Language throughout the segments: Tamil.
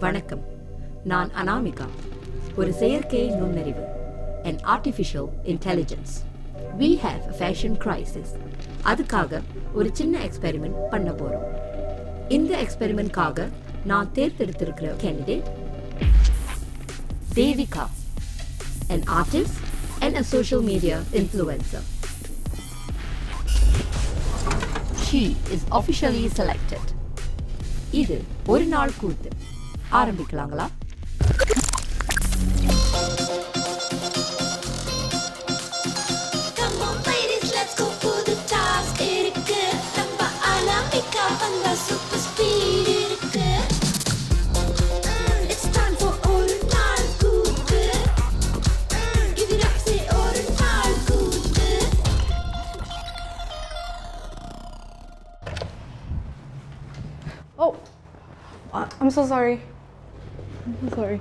வணக்கம் நான் அனாமிகா ஒரு செயற்கை நுண்ணறிவு and artificial intelligence we have fashion crisis அதுக்காக ஒரு சின்ன எக்ஸ்பெரிமெண்ட் பண்ண போகிறோம் இந்த எக்ஸ்பெரிமெண்ட்காக நான் தேர்ந்தெடுத்திருக்கிற candidate Devika and artist and a social media influencer She is officially selected. இது ஒரு நாள் கூட்டு ஆரம்பிக்கலாங்களா Come on ladies, let's go for the task இருக்கு நம்ம அனாமிகா வந்தா super speed இருக்கு Mm, It's time for ஒரு நாள் கூத்து Mm, Give it up, say ஒரு நாள் கூத்து Oh, I- I'm so sorry. Sorry.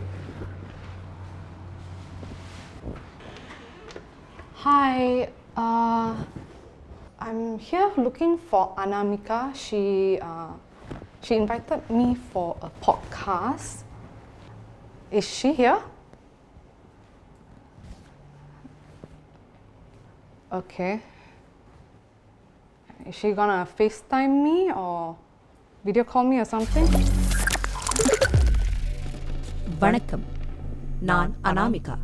Hi, uh, I'm here looking for Anamika. She uh, she invited me for a podcast. Is she here? Okay. Is she gonna FaceTime me or video call me or something? வணக்கம். நான் அனாமிகா.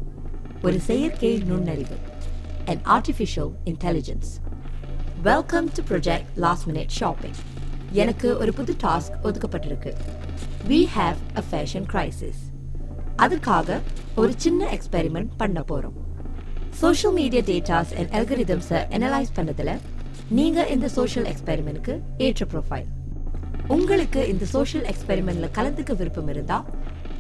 ஒரு செயற்கை நுண்ணறிவு. And artificial intelligence welcome to project last minute shopping எனக்கு ஒரு புது task ஒதுக்கப்பட்டிருக்கு. We have a fashion crisis அதுக்காக ஒரு சின்ன எக்ஸ்பெரிமெண்ட் பண்ண போறோம். சோஷியல் மீடியா டேட்டாஸ் அண்ட் அல்கரிதம்ஸை அனலைஸ் பண்ணதுல நீங்க இந்த சோஷியல் எக்ஸ்பெரிமெண்ட்க்கு ஏற்ற ப்ரொஃபைல் உங்களுக்கு இந்த சோஷியல் எக்ஸ்பெரிமெண்ட்ல கலந்துக்க விருப்பம் இருந்தா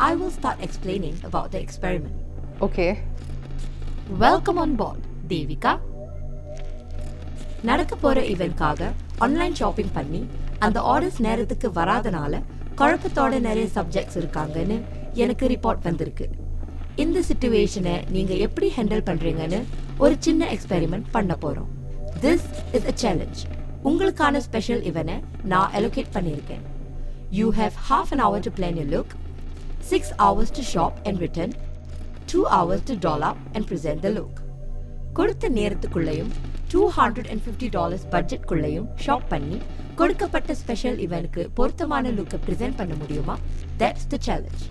I will start explaining about the experiment. Okay. Welcome on board, Devika. நடக்க போற இவெண்ட்காக ஆன்லைன் ஷாப்பிங் பண்ணி அந்த ஆர்டர்ஸ் நேரத்துக்கு வராதனால குழப்பத்தோட நிறைய சப்ஜெக்ட்ஸ் இருக்காங்கன்னு எனக்கு ரிப்போர்ட் வந்திருக்கு இந்த சுச்சுவேஷனை நீங்க எப்படி ஹேண்டில் பண்றீங்கன்னு ஒரு சின்ன எக்ஸ்பெரிமெண்ட் பண்ண போறோம் திஸ் இஸ் அ சேலஞ்ச் உங்களுக்கான ஸ்பெஷல் இவனை நான் அலோகேட் பண்ணியிருக்கேன் you have half an hour to plan you look 6 hours to shop and return, 2 hours to doll up and present the look. கொடுத்த நேரத்துக்குள்ளேயும் two hundred and fifty dollars பட்ஜெட்குள்ளேயும் shop பண்ணி கொடுக்கப்பட்ட ஸ்பெஷல் இவனுக்கு பொருத்தமான லுக்கை ப்ரெசென்ட் பண்ண முடியுமா? தட்ஸ் த சேலஞ்ச்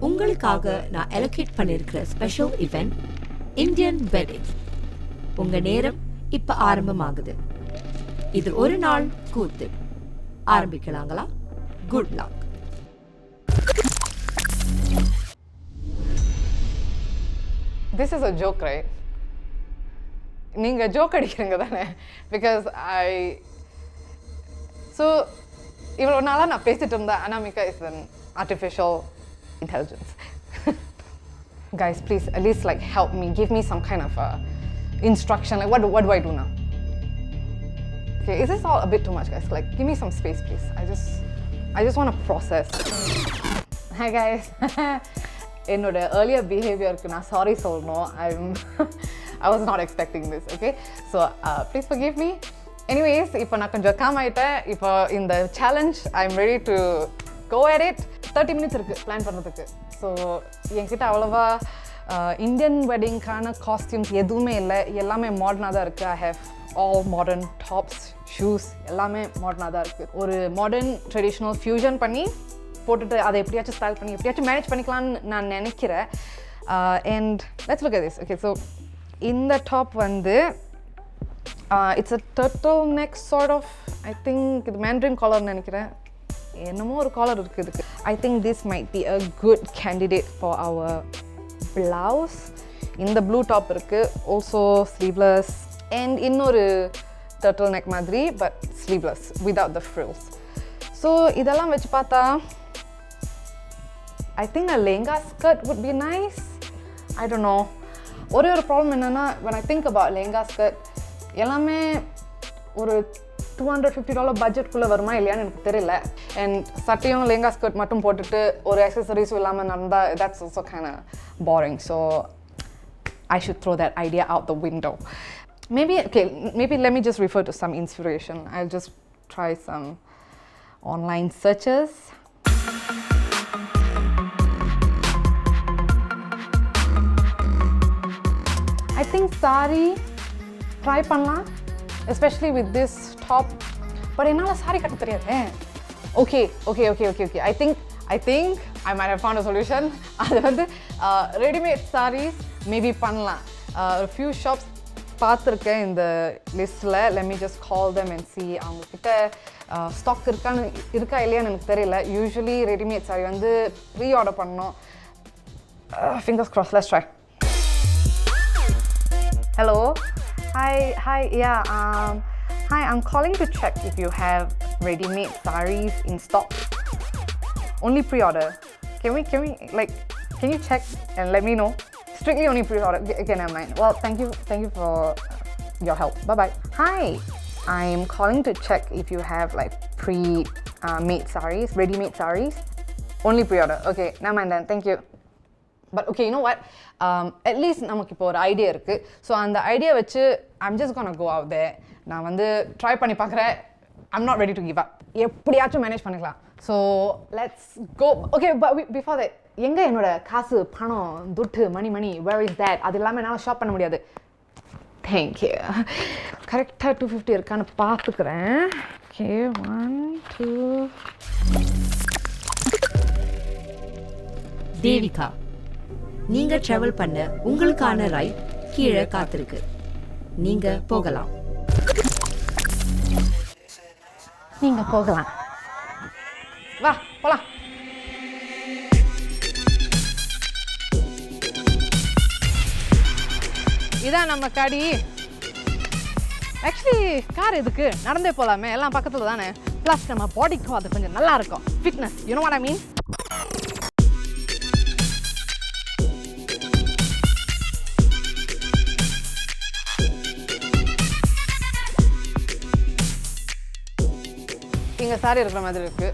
உங்களுக்காக நான் எலோகேட் பண்ணியிருக்கிற ஸ்பெஷல் இவெண்ட் இந்தியன் வெட்டிங் உங்கள் நேரம் இப்போ ஆரம்பமாகுது. இது ஒரு நாள் கூத்து. ஆரம்பிக்கலாங்களா? Good luck This is a joke, right? நீங்க ஜோக் அடிக்கிறீங்க தானே பிகாஸ் ஐ ஸோ இவ்வளோ நாளாக நான் பேசிட்டு இருந்தேன் Anamika is an artificial intelligence guys please at least like help me give me some kind of uh, instruction like what do, what do i do now okay is this all a bit too much guys like give me some space please i just i just want to process hi guys என்னோட ஏர்லியர் பிஹேவியருக்கு நான் சாரி சொல்லணும். I'm I was not expecting this okay so please forgive me anyways இப்போ நான் கொஞ்சம் காம் ஆகிட்டேன் இப்போ இந்த challenge I am ready to go at it thirty minutes இருக்குது பிளான் பண்ணுறதுக்கு ஸோ என்கிட்ட அவ்வளோவா இந்தியன் வெட்டிங்க்கான காஸ்டியூம்ஸ் எதுவுமே இல்லை. எல்லாமே மாடர்னாக தான் இருக்குது I have all modern tops shoes எல்லாமே மாடர்னாக தான் இருக்குது ஒரு மாடர்ன் ட்ரெடிஷ்னல் ஃபியூஷன் பண்ணி போட்டுட்டு அதை எப்படியாச்சும் ஸ்டைல் பண்ணி எப்படியாச்சும் மேனேஜ் பண்ணிக்கலாம்னு நான் நினைக்கிறேன். And let's look this okay so இந்த டாப் வந்து it's a turtle neck sort of I think இது மேண்ட்ரின் காலர்னு நினைக்கிறேன். என்னமோ ஒரு காலர் இருக்குது இதுக்கு. I think this might be a good candidate for our blouse இந்த ப்ளூ டாப் இருக்குது ஆல்சோ ஸ்லீவ்லெஸ் அண்ட் இன்னொரு டர்டல் நெக் மாதிரி but sleeveless without the frills so இதெல்லாம் வச்சு பார்த்தா I think a lehenga skirt would be nice I don't know ஒரே ஒரு ப்ராப்ளம் என்னென்னா when I think about lehenga skirt எல்லாமே ஒரு டூ ஹண்ட்ரட் ஃபிஃப்டி டாலர் பட்ஜெட்குள்ளே வருமா இல்லையான்னு எனக்கு தெரியல அண்ட் சட்டையும் லெங்கா ஸ்கர்ட் மட்டும் போட்டுட்டு ஒரு அக்சசரிஸும் இல்லாமல் நடந்தால் that's also can boring so I should throw that idea out the window maybe okay maybe let me just refer to some inspiration I just try some online searches think sari try பண்ணலாம் especially with this top but என்னால் சாரி கட்ட தெரியாது. Okay okay okay okay okay I think I think I might have found a solution அது வந்து ரெடிமேட் சாரீஸ் மேபி பண்ணலாம். Uh, ஒரு ஃபியூ ஷாப்ஸ் பார்த்துருக்கேன் இந்த லிஸ்ட்டில் let me just call them and see அவங்கக்கிட்ட ஸ்டாக் இருக்கான்னு இருக்கா இல்லையான்னு எனக்கு தெரியல. யூஸ்வலி ரெடிமேட் சாரி வந்து ப்ரீ ஆர்டர் பண்ணோம் uh, fingers crossed let's hello. Hi hi yeah um hi i'm calling to check if you have ready-made saris in stock. Only pre-order. Can we can we like can you check and let me know? Strictly only pre-order. Okay never mind. Well thank you thank you for your help. Bye bye hi i'm calling to check if you have like pre uh, saris ready-made saris. Only pre-order. Okay never mind then. Thank you but okay you know what at least நமக்கு இப்போ ஒரு ஐடியா இருக்குது ஸோ அந்த ஐடியா வச்சு I'm just gonna go off they நான் வந்து ட்ரை பண்ணி பார்க்குறேன் I'm not ready to give up எப்படியாச்சும் மேனேஜ் பண்ணிக்கலாம். So let's go okay before that எங்கே என்னோட காசு பணம் துட்டு மணி மணி வேர் இஸ் தேட் அது இல்லாமல் என்னால் ஷாப் பண்ண முடியாது. தேங்க்யூ கரெக்டாக டூ ஃபிஃப்டி இருக்கான்னு பார்த்துக்கிறேன் ஓகே ஒன் டூ தேவிகா. நீங்க டிராவல் பண்ண உங்களுக்கான ரைட் கீழே காத்திருக்கு. நீங்க போகலாம். நீங்கள் போகலாம். வா போகலாம் இதான் நம்ம கடி. ஆக்சுவலி கார் எதுக்கு? நடந்தே போகலாமே எல்லாம் பக்கத்தில் தானே. ப்ளஸ் நம்ம பாடிக்கும் அது கொஞ்சம் நல்லா இருக்கும். Fitness you know what I mean இங்கே சாரி இருக்கிற மாதிரி இருக்கு.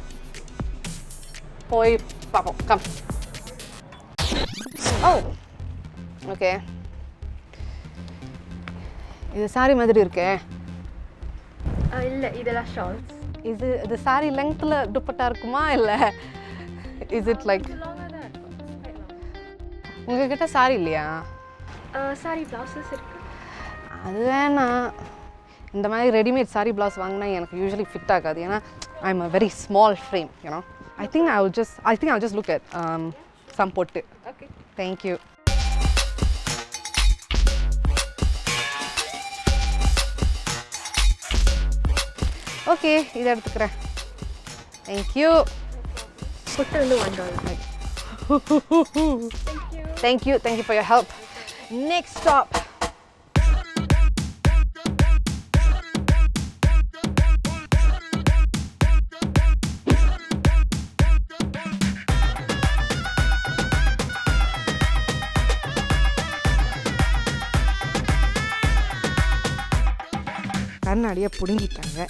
போய் பார்ப்போம். கம் ஓ ஓகே இது சாரி மாதிரி இருக்கே. இல்லை இதெல்லாம் ஷால்ஸ் இது இது சாரி லெங்க்த்தில் துப்பட்டா இருக்குமா இல்லை? Is it like. உங்ககிட்ட சாரி இல்லையா? சாரி ப்ளவுசஸ் இருக்கு. அது வேணாம். இந்த மாதிரி ரெடிமேட் சாரி ப்ளவுஸ் வாங்கினா எனக்கு யூஸ்வலி ஃபிட் ஆகாது. ஏன்னா I am a very small frame you know I think I will just I think I just look at some பொட்டு ஓகே தேங்க்யூ ஓகே இதை எடுத்துக்கிறேன் தேங்க்யூ புட்டு வந்து one dollar thank you thank you for your help next stop கண்ணாடியை பிடுங்கிட்டாங்க.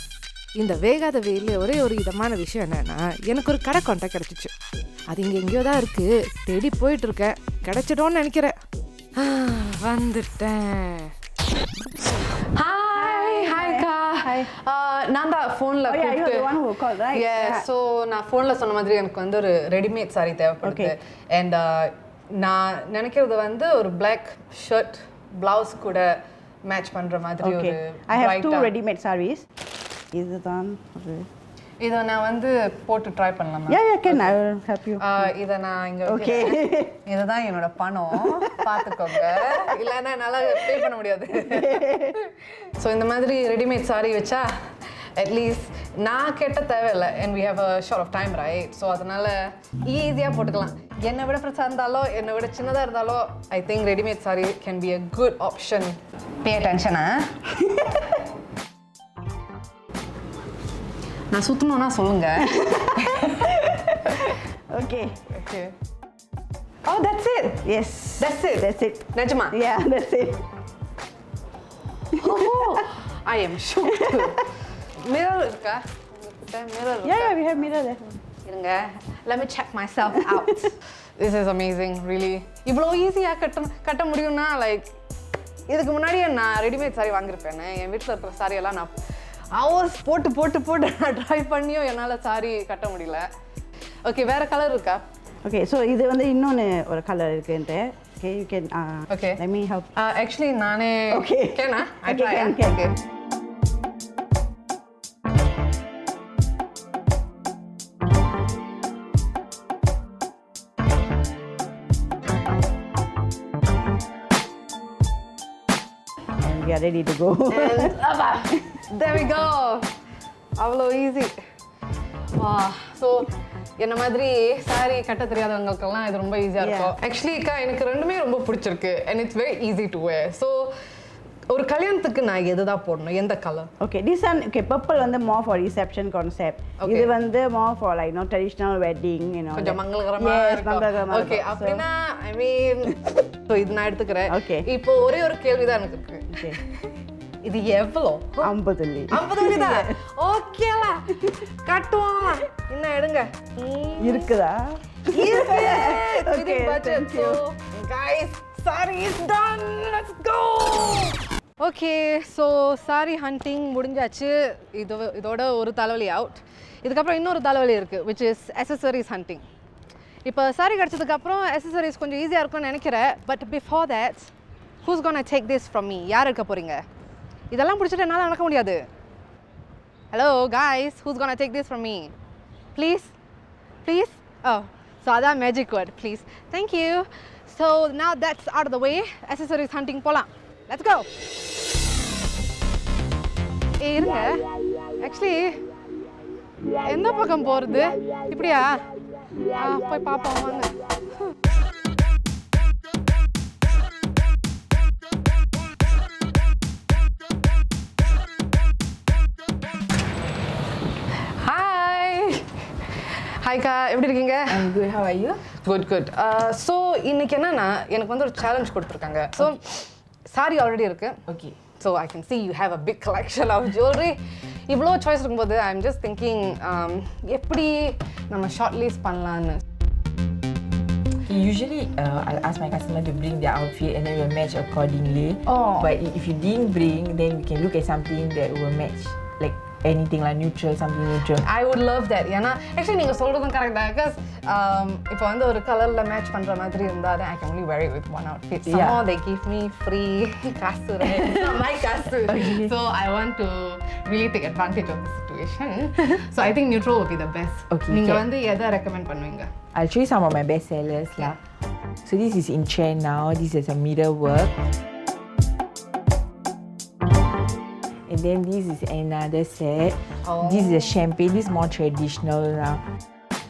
இந்த வேகாத வெயிலில் ஒரே ஒரு இதமான விஷயம் என்னன்னா எனக்கு ஒரு கடை கான்டாக்ட் கிடச்சிச்சு. அது இங்கே எங்கேயோ தான் இருக்குது தேடி போயிட்டு இருக்கேன் கிடைச்சிடும்னு நினைக்கிறேன். ஆ, வந்துட்டேன். நான் தான் ஃபோனில் Oh? Yeah. ஸோ நான் ஃபோனில் சொன்ன மாதிரி எனக்கு வந்து ஒரு ரெடிமேட் saree தேவைப்படுது. அண்ட் நான் நினைக்கிறது வந்து ஒரு பிளாக் ஷர்ட் பிளவுஸ் கூட மேட்ச் பண்ணுற மாதிரி ஒரு have two bright-ஆ- ready-made sarees. இதுதான் ஒரு இதை நான் வந்து போட்டு ட்ரை பண்ணலாமா yeah, can. I will help you. ஆஹ் இதை நான் இங்க. வைக்கிறேன். இதுதான் என்னோட பணம் பார்த்துக்கோங்க இல்லைன்னா என்னால் பே பண்ண முடியாது ஸோ இந்த மாதிரி ரெடிமேட் சாரி வச்சா அட்லீஸ்ட் நான் கேட்ட தேவையில்லை and we have a short of time right so அதனால ஈஸியாக போட்டுக்கலாம் என்னை விட பிரச்சனை இருந்தாலோ என்னை விட சின்னதாக இருந்தாலோ I think readymade sari can be a good option pay அட்டென்ஷனா நான் சுற்றணுன்னா சொல்லுங்க Okay. Okay oh that's it Yes. That's it? That's it. நிஜமா Yeah, that's it. I am shoot mirror இருக்கா mirror Yeah, yeah, we have mirror there. இருங்க let me check myself out this is amazing really இவ்வளோ ஈஸியாக கட்ட கட்ட முடியும்னா லைக் இதுக்கு முன்னாடியே நான் ரெடிமேட் சாரி வாங்கியிருப்பேன் என் வீட்டில் இருக்கிற saree எல்லாம் நான் ஹவர்ஸ் போட்டு போட்டு போட்டு நான் ட்ரை பண்ணியும் என்னால் சாரி கட்ட முடியல ஓகே வேற கலர் இருக்கா ஓகே ஸோ இது வந்து இன்னொன்று ஒரு கலர் இருக்குன்ட்டு Okay, you can. Uh, Okay. Let me help. Actually நானே Okay. கேனா I Okay, try can, can. Okay are ready to go. there we go. அவ்வளோ ஈஸி வா ஸோ என்ன மாதிரி சாரி கட்ட தெரியாதவங்களுக்கெல்லாம் இது ரொம்ப ஈஸியாக இருக்கும். ஆக்சுவலி அக்கா எனக்கு ரெண்டுமே ரொம்ப பிடிச்சிருக்கு and it's very easy to wear so ஒரு கல்யாணத்துக்கு நான் எது தான் போடணும் எந்த colour this one, okay, purple வந்து for reception concept. Okay. இது வந்து you know, traditional wedding, you know. கொஞ்சம் மங்களகரமா மங்களகரமா ஓகே அப்படின்னா ஐ மீன் ஸோ இது நான் எடுத்துக்கிறேன் Okay. இப்போ ஒரே ஒரு கேள்வி தான் எனக்கு இருக்கு. இது எவ்வளோ ஐம்பது வெள்ளி. ஐம்பது வழிதா ஓகேலா கட்டுவோம் இன்னும் எடுங்க இருக்குதா budget. thank you. So, guys, sari is done. Let's go. Okay so sari hunting முடிஞ்சாச்சு. இது இதோட ஒரு தலைவலி அவுட் இதுக்கப்புறம் இன்னொரு தலைவலி இருக்குது விச் இஸ் accessories ஹண்டிங் இப்போ சாரி கிடச்சதுக்கப்புறம் accessories கொஞ்சம் ஈஸியாக இருக்கும்னு நினைக்கிறேன். But before that who's gonna I take this from me யார் இருக்க போகிறீங்க இதெல்லாம் பிடிச்சிட்டு என்னால் நடக்க முடியாது. Hello guys who's gonna I take this from me please please oh so அதான் magic word please thank you so நான் that's add the way accessories hunting போகலாம் go. ஏய் இருங்க. ஆக்சுவலி எந்த பக்கம் போகிறது இப்படியா? போய் பார்ப்போம் வாங்க. ஹாய் ஹாய்க்கா எப்படி இருக்கீங்க? You? குட் குட் ஸோ இன்னைக்கு என்னன்னா எனக்கு வந்து ஒரு சேலஞ்ச் கொடுத்துருக்காங்க. ஸோ சாரி ஆல்ரெடி இருக்கு Okay. So I can see you have a big collection of jewelry இவ்வளோ சாய்ஸ் இருக்கும்போது ஐ எம் ஜஸ்ட் திங்கிங் எப்படி நம்ம ஷார்ட் லிஸ்ட் பண்ணலான்னு Usually, uh, I'll ask my customer to bring their outfit and then we'll match accordingly. Oh. But i- if you didn't bring, then we can look at something that will match, like anything like neutral, something neutral. I would love that ஏன்னா ஆக்சுவலி நீங்கள் சொல்கிறதும் கரெக்ட் தான் பிகாஸ் இப்போ வந்து ஒரு கலரில் மேட்ச் பண்ணுற மாதிரி இருந்தால் தான் I can only very with one outfit Yeah. They give me free காசு மை காசு so I want to really take advantage of the situation so I think neutral will be the best Okay, நீங்கள் okay. வந்து எதை ரெக்கமெண்ட் பண்ணுவீங்க I'll show you some of my best sellers. lah. So this is in trend now. This is a mirror work. And then this is another set. This is a champagne. This is more traditional now.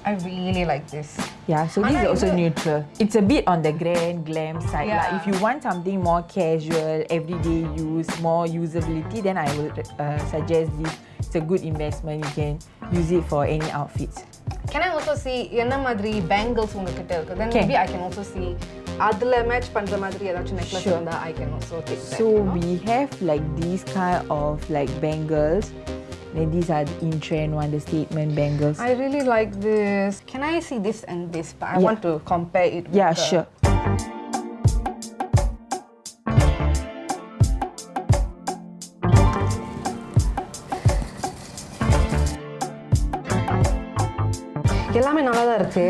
I really like this. Yeah, so this is also it- neutral. It's a bit on the grand glam side. Yeah. If you want something more casual, everyday use, more usability, then I would uh, suggest this. It's a good investment. You can use it for any outfits. Can I also see என்ன மாதிரி பேங்கிள்ஸ் உங்ககிட்ட இருக்கு then Can. maybe I can also see அதுல மேட்ச் பண்ற மாதிரி ஏதாச்சும் நெக்லஸ் Sure. இருந்தா I can also take that. So you know? we have like these kind of like bangles. Then these are the in trend one, the statement bangles. I really like this. Can I see this and this? But I Yeah. want to compare it. With yeah, the- sure. நல்லா தான் இருக்கு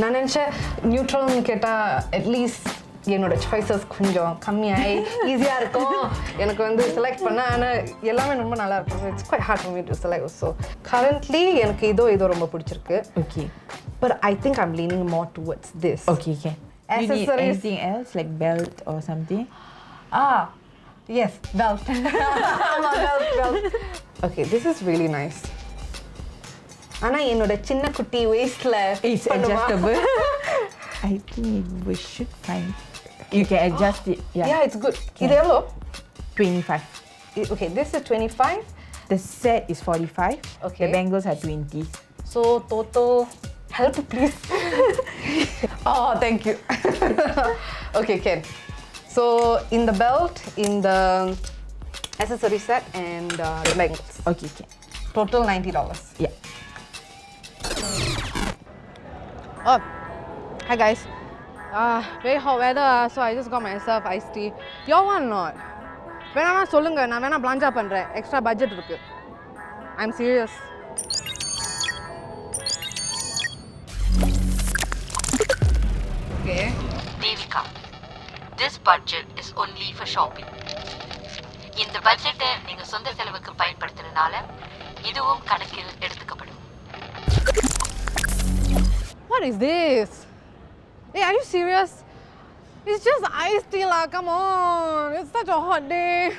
நான் நினச்சேன் நியூட்ரல்னு கேட்டால் அட்லீஸ்ட் என்னோட சாய்ஸஸ் கொஞ்சம் கம்மியாகி ஈஸியாக இருக்கும் எனக்கு வந்து செலக்ட் பண்ண ஆனால் எல்லாமே ரொம்ப நல்லா இருக்கும் it's quite hard for me to select also currently எனக்கு இதோ இதோ ரொம்ப பிடிச்சிருக்கு Okay. but I think I'm leaning more towards this Okay, can. You need Accessories. anything else like belt or something? ah yes belt ஆமா belt belt okay this is really nice ஆனா என்னோட சின்ன குட்டி waistல It's பண்ணுமா? adjustable. I think we should find. You can adjust it. Yeah. yeah it's good இது எவ்வளோ 25. I- Okay, this is 25. The set is 45. Okay. The bangles are 20. So total, help please. oh, thank you. okay, Ken. So in the belt, in the accessory set, and uh, the bangles. Okay, okay. Total ninety dollars. Yeah. Oh, hi guys. Uh, very hot weather, so I just got myself iced tea. Y'all want not? வேணாமா சொல்லுங்க நான் வேணா பிளாஞ்சா பண்றேன் எக்ஸ்ட்ரா பட்ஜெட் இருக்கு I am serious okay Devika this budget is only for shopping இந்த பட்ஜெட்டை நீங்க சொந்த செலவுக்கு பயன்படுத்துறதுனால இதுவும் கணக்கில் எடுத்துக்கப்படும் What is this? Hey, are you serious? It's just iced tea lah, come on. It's such a hot day.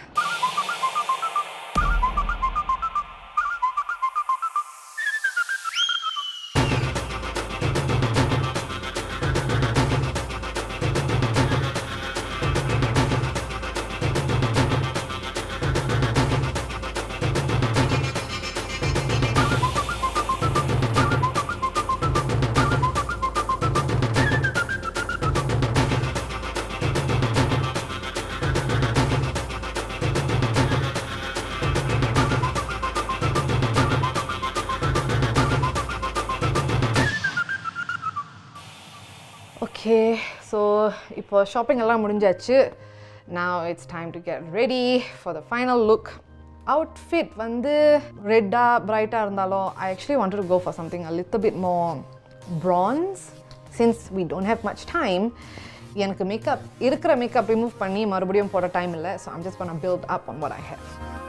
Okay so இப்போ ஷாப்பிங் எல்லாம் முடிஞ்சாச்சு. நான் it's time to get ready for the final look outfit வந்து ரெட்டாக பிரைட்டாக இருந்தாலும் I actually want to go for something a little bit more bronze since we don't have much time எனக்கு மேக்கப் இருக்கிற மேக்கப் ரிமூவ் பண்ணி மறுபடியும் போட டைம் இல்லை. ஸோ ஐம் ஜஸ்ட் பண்ண build up I what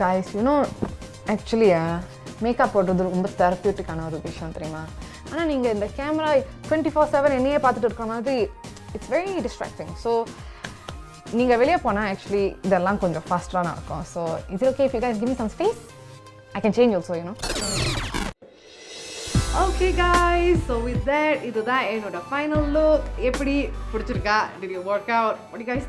guys you actually makeup uh, போடுறது ரொம்ப தெரப்பியூட்டிக்கான ஒரு விஷயம் தெரியுமா? ஆனால் நீங்கள் இந்த கேமரா டுவெண்ட்டி ஃபோர் செவன் என்னையே பார்த்துட்டு இருக்கிற மாதிரி இட்ஸ் வெரி டிஸ்ட்ராக்டிங் ஸோ நீங்கள் வெளியே போனால் ஆக்சுவலி இதெல்லாம் கொஞ்சம் ஃபாஸ்ட்டாக நடக்கும் ஸோ இது okay if you guys give me some space? I can okay guys. So with that இதுதான் என்னோட ஃபைனல் லுக் எப்படி பிடிச்சிருக்கா? Did you work out what you you guys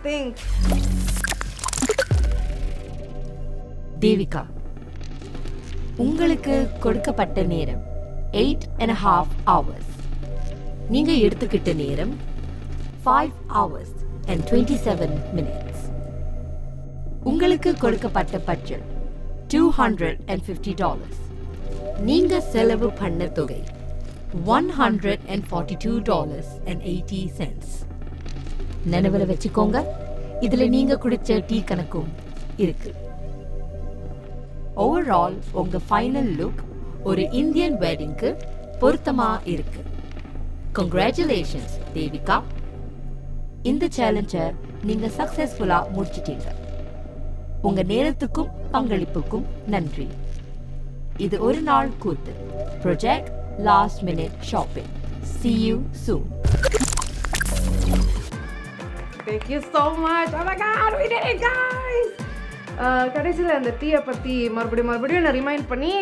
Devika. உங்களுக்கு கொடுக்கப்பட்ட நேரம் எயிட் அண்ட் ஹாஃப் ஹவர்ஸ் நீங்க எடுத்துக்கிட்ட நேரம் five hours and twenty seven minutes உங்களுக்கு கொடுக்கப்பட்ட budget two hundred and fifty dollars நீங்க செலவு பண்ண தொகை one hundred and forty two dollars and eighty cents நினைவில் வச்சுக்கோங்க. இதில் நீங்கள் குடித்த டீ கணக்கும் இருக்குது ஓவரால் உங்க ஃபைனல் லுக் ஒரு இந்தியன் வெட்டிங்க்கு பொருத்தமா இருக்கு. கங்க்ராச்சுலேஷன்ஸ் தேவிகா இந்த சேலஞ்சர் நீங்க சக்சஸ்ஃபுல்லா முடிச்சிட்டீங்க. உங்க நேரத்துக்கும் பங்களிப்புக்கும் நன்றி. இது ஒரு நாள் கூத்து. Project last minute shopping see you soon. Thank you so much. Oh my god, we did it, guys! கடைசியில் அந்த டீயை பற்றி மறுபடியும் மறுபடியும் நான் ரிமைண்ட் பண்ணி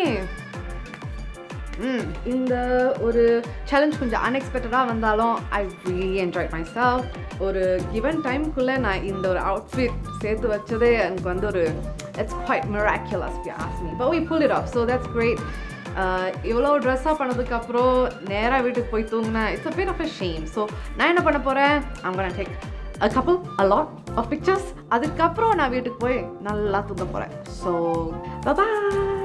ம், இந்த ஒரு சேலஞ்ச் கொஞ்சம் அன்எக்ஸ்பெக்டடாக வந்தாலும் ஐ really enjoyed myself. ஒரு கிவன் டைம்குள்ளே நான் இந்த ஒரு அவுட்ஃபிட் சேர்த்து வச்சதே எனக்கு வந்து ஒரு it's quite ask me. But we pulled it off so that's great. uh, இவ்வளோ ட்ரெஸ்ஸாக பண்ணதுக்கப்புறம் நேராக வீட்டுக்கு போய் தூங்கினேன் it's a bit of a shame. So நான் என்ன பண்ண போகிறேன் I'm gonna take அ கப்பல் அ லாட் ஆஃப் பிக்சர்ஸ் அதுக்கப்புறம் நான் வீட்டுக்கு போய் நல்லா தூங்க போகிறேன் ஸோ bye